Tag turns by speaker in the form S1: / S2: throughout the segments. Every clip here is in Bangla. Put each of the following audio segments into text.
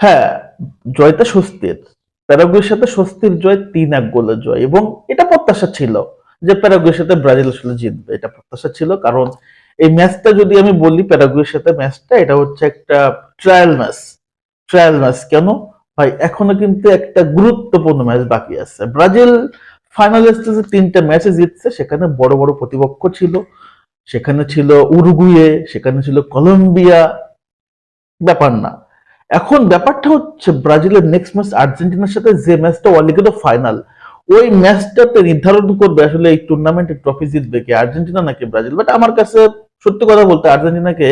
S1: হ্যাঁ জয়টা স্বস্তির। প্যারাগুয়ের সাথে স্বস্তির জয় তিন এক গোলের জয়। এবং এটা প্রত্যাশা ছিল যে প্যারাগুয়ের সাথে ব্রাজিল আসলে জিতবে। এটা প্রত্যাশা ছিল কারণ এই ম্যাচটা যদি আমি বলি, প্যারাগুয়ের সাথে ম্যাচটা, এটা হচ্ছে একটা ট্রায়াল ম্যাচ ট্রায়াল ম্যাচ কেন? ভাই, এখনও কিন্তু একটা গুরুত্বপূর্ণ ম্যাচ বাকি আছে। ব্রাজিল ফাইনাল স্টেজে তিনটা ম্যাচে জিতছে। সেখানে বড় বড় প্রতিপক্ষ ছিল। সেখানে ছিল উরুগুয়ে, সেখানে ছিল কলম্বিয়া। ব্যাপার না। এখন ব্যাপারটা হচ্ছে ব্রাজিলের নেক্সট ম্যাচ আর্জেন্টিনার সাথে যে ম্যাচটা অলিগেট ফাইনাল ওই ম্যাচটাতে নির্ধারণ করবে আসলে এই টুর্নামেন্টে ট্রফি জিতবে কি, আর্জেন্টিনা নাকি ব্রাজিল? বাট আমার কাছে সত্যি কথা বলতে আর্জেন্টিনাকে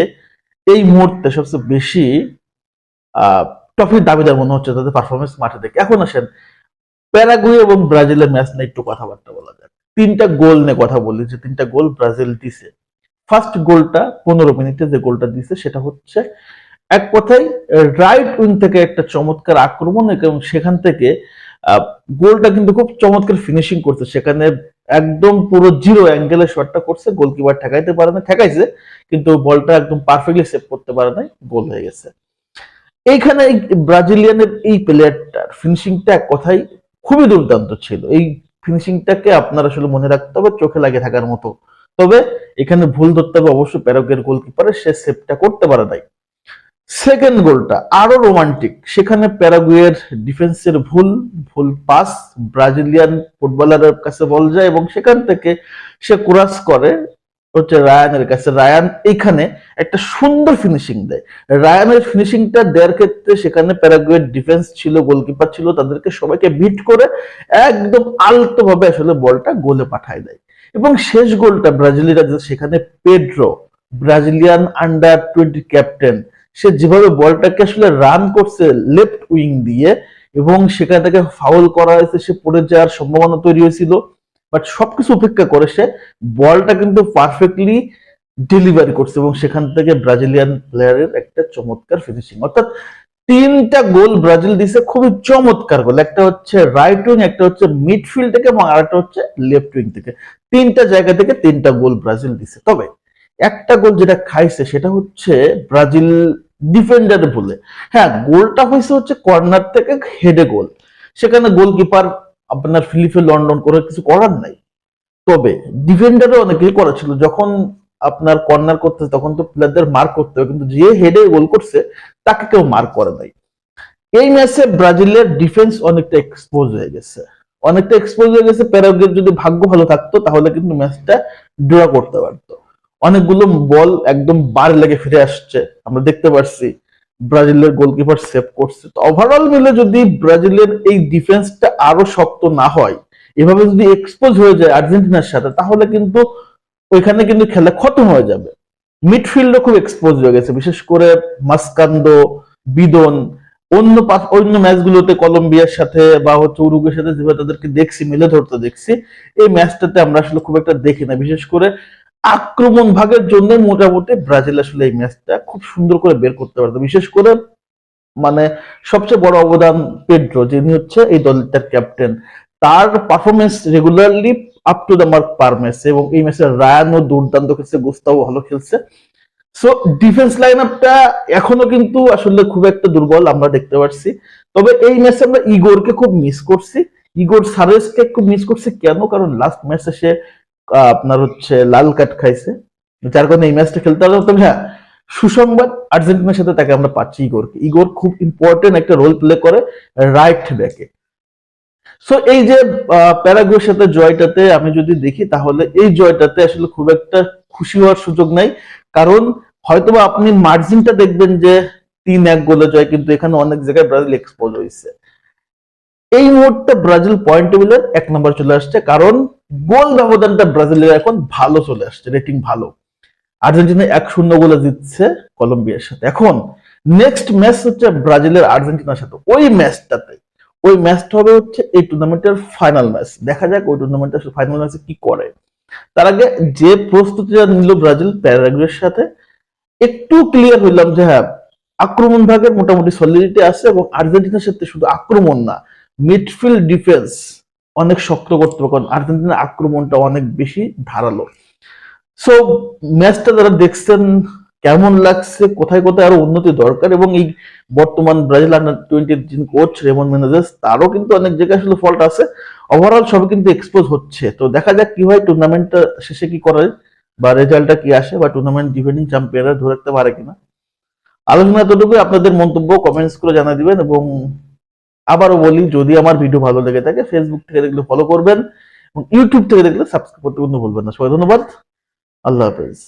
S1: এই মুহূর্তে সবচেয়ে বেশি ট্রফির দাবিদার মনে হচ্ছে তাদের পারফরমেন্স মাঠে দেখে এখন আসেন, প্যারাগুয়ে এবং ব্রাজিলের ম্যাচ নিয়ে একটু কথাবার্তা বলা যাক। তিনটা গোল নিয়ে কথা বলি, যে তিনটা গোল ব্রাজিল দিছে। ফার্স্ট গোলটা পনেরো মিনিটে যে গোলটা দিছে, সেটা হচ্ছে এক কথায় রাইট উইং থেকে একটা চমৎকার আক্রমণ এবং সেখান থেকে গোলটা কিন্তু খুব চমৎকার ফিনিশিং করছে। সেখানে একদম পুরো জিরো অ্যাঙ্গেলে শটটা করছে গোলকিপার ঠেকাইতে পারে না ঠেকাইছে, কিন্তু বলটা একদম পারফেক্টলি সেভ করতে পারে নাই, গোল হয়ে গেছে। এইখানে এই ব্রাজিলিয়ানের এই প্লেয়ারটার ফিনিশিংটা এক কথাই খুবই দুর্দান্ত ছিল। এই ফিনিশিংটাকে আপনার আসলে মনে রাখতে হবে, চোখে লাগে থাকার মতো। তবে এখানে ভুল ধরতে হবে, অবশ্যই প্যারোগের গোলকিপারের সে সেভটা করতে পারে নাই। সেকেন্ড গোলটা আরও রোমান্টিক সেখানে প্যারাগুয়ের ডিফেন্সের ভুল ভুল পাস ব্রাজিলিয়ান ফুটবলারের কাছে বল যায় এবং সেখান থেকে সে ক্রাস করে হচ্ছে রায়ানের কাছে। রায়ান এখানে একটা সুন্দর ফিনিশিং দেয়। রায়ানের ফিনিশিংটা দেওয়ার ক্ষেত্রে সেখানে প্যারাগুয়ের ডিফেন্স ছিল গোলকিপার ছিল, তাদেরকে সবাইকে বিট করে একদম আলতো ভাবে আসলে বলটা গোলে পাঠায় দেয়। এবং শেষ গোলটা ব্রাজিলিরা সেখানে Pedro Brazilian under twenty captain সে যেভাবে বলটাকে আসলে রান করছে লেফট উইং দিয়ে এবং সেখান থেকে ফাউল করা হয়েছে, সে পড়ে যাওয়ার সম্ভাবনা তৈরি হয়েছিল। বাট সবকিছু উপেক্ষা করে সে বলটা কিন্তু পারফেক্টলি ডেলিভারি করছে এবং সেখান থেকে ব্রাজিলিয়ান প্লেয়ারের একটা চমৎকার ফিনিশিং অর্থাৎ তিনটা গোল ব্রাজিল দিছে, খুবই চমৎকার গোল। একটা হচ্ছে রাইট উইং একটা হচ্ছে মিডফিল্ড থেকে এবং আরেকটা হচ্ছে লেফট উইং থেকে। তিনটা জায়গা থেকে তিনটা গোল ব্রাজিল দিছে। তবে একটা গোল যেটা খাইছে সেটা হচ্ছে ব্রাজিল ডিফেন্ডারে ভুলে। হ্যাঁ গোলটা হয়েছে হচ্ছে কর্নার থেকে হেডে গোল সেখানে গোলকিপার আপনার ফিলিপে লন্ডন করে কিছু করার নাই। তবে ডিফেন্ডারও অনেকেই করা ছিল। যখন আপনার কর্নার করতে তখন তো প্লেয়ারদের মার্ক করতে হবে কিন্তু যে হেডে গোল করছে, তাকে কেউ মার্ক করে নাই। এই ম্যাচে ব্রাজিলের ডিফেন্স অনেকটা এক্সপোজ হয়ে গেছে। অনেকটা এক্সপোজ হয়ে গেছে। প্যারাগুয়ের যদি ভাগ্য ভালো থাকতো, তাহলে কিন্তু ম্যাচটা ড্র করতে পারতো। অনেকগুলো বল একদম বার লেগে ফিরে আসছে। আমরা দেখতে পারছি ব্রাজিলের গোলকিপার সেভ করছে। তো ওভারঅল মিলে যদি ব্রাজিলের এই ডিফেন্সটা আরও শক্ত না হয়, এভাবে যদি এক্সপোজ হয়ে যায় আর্জেন্টিনার সাথে, তাহলে কিন্তু ওইখানে কিন্তু খেলা খতম হয়ে যাবে। মিডফিল্ডও খুব এক্সপোজ হয়ে গেছে, বিশেষ করে মাসকান্দো, বিদন, অন্য অন্য ম্যাচগুলোতে কলম্বিয়ার সাথে বা হচ্ছে উরুগের সাথে যেভাবে তাদেরকে দেখছি, মিলে ধরতে দেখছি, এই ম্যাচটাতে আমরা আসলে খুব একটা দেখি না। বিশেষ করে আক্রমণ ভাগের জন্য মোটামুটি ব্রাজিল আসলে এই ম্যাচটা খুব সুন্দর করে বের করতে পারতো। বিশেষ করে মানে সবচেয়ে বড় অবদান পেড্রো, যিনি হচ্ছে এই দলটার ক্যাপ্টেন। তার performance regularly up to the mark per match এবং এই ম্যাচে রায়ানও দুর্দান্ত খেলছে গুস্তাও ভালো খেলছে। সো ডিফেন্স লাইন আপটা এখনও কিন্তু আসলে খুব একটা দুর্বল আমরা দেখতে পাচ্ছি তবে এই ম্যাচে আমরা ইগোরকে খুব মিস করছি। ইগোর সারেসকে খুব মিস করছি কেন? কারণ লাস্ট ম্যাচে সে আপনার হচ্ছে লাল কার্ড খাইছে। যার কারণে এই ম্যাচটা খেলতে পারল তবে হ্যাঁ সুসংবাদ আর্জেন্টিনার সাথে তাকে আমরা পাচ্ছি ইগোরকে ইগোর খুব ইম্পর্টেন্ট একটা রোল প্লে করে রাইট ব্যাকে সো এই যে প্যারাগুয়ের সাথে জয়টাতে আমি যদি দেখি, তাহলে এই জয়টাতে আসলে খুব একটা খুশি হওয়ার সুযোগ নাই। কারণ হয়তোবা আপনি মার্জিনটা দেখবেন যে তিন এক গোলে জয়, কিন্তু এখানে অনেক জায়গায় ব্রাজিল এক্সপোজ হয়েছে। এই মুহূর্তে ব্রাজিল পয়েন্ট টেবিলের এক নম্বর চলে আসছে। কারণ গোল ব্যবধানটা ব্রাজিলের এখন ভালো চলে আসছে রেটিং ভালো। আর্জেন্টিনা এক শূন্য গোলে জিতছে কলম্বিয়ার সাথে। এখন নেক্সট ম্যাচ হচ্ছে ব্রাজিলের আর্জেন্টিনার সাথে। ওই ম্যাচটাতে ওই ম্যাচটা হবে হচ্ছে এই টুর্নামেন্টের ফাইনাল ম্যাচ দেখা যাক ওই টুর্নামেন্টের ফাইনাল ম্যাচে কি করে। তার আগে যে প্রস্তুতিটা নিল ব্রাজিল প্যারাগুয়ের সাথে, একটু ক্লিয়ার হইলাম যে হ্যাঁ আক্রমণ ভাগের মোটামুটি সলিডিটি আছে এবং আর্জেন্টিনার সাথে শুধু আক্রমণ না মিডফিল্ড ডিফেন্স অনেক শক্ত করতে হবে কারণ আর্জেন্টিনার আক্রমণটা অনেক বেশি ধারালো। সো ম্যাচটা যারা দেখছেন কেমন লাগছে, কোথায় কোথায় আরও উন্নতি দরকার, এবং এই বর্তমান ব্রাজিল আন্ডার টোয়েন্টির যিনি কোচ রেমন মেনেজেস, তারও কিন্তু অনেক জায়গায় আসলে ফল্ট আছে। ওভারঅল সব কিন্তু এক্সপোজ হচ্ছে। তো দেখা যাক কি হয় টুর্নামেন্টটা শেষে কি করে বা রেজাল্টটা কি আসে, বা টুর্নামেন্ট ডিফেন্ডিং চ্যাম্পিয়নরা ধরে রাখতে পারে কিনা। আলোচনা এতটুকু আপনাদের মন্তব্য কমেন্টস করে জানা দিবেন, এবং আবারও বলি, যদি আমার ভিডিও ভালো লেগে থাকে ফেসবুক থেকে দেখলে ফলো করবেন এবং ইউটিউব থেকে দেখলে সাবস্ক্রাইব করতে কিন্তু ভুলবেন না। সবাই ধন্যবাদ। আল্লাহ হাফেজ।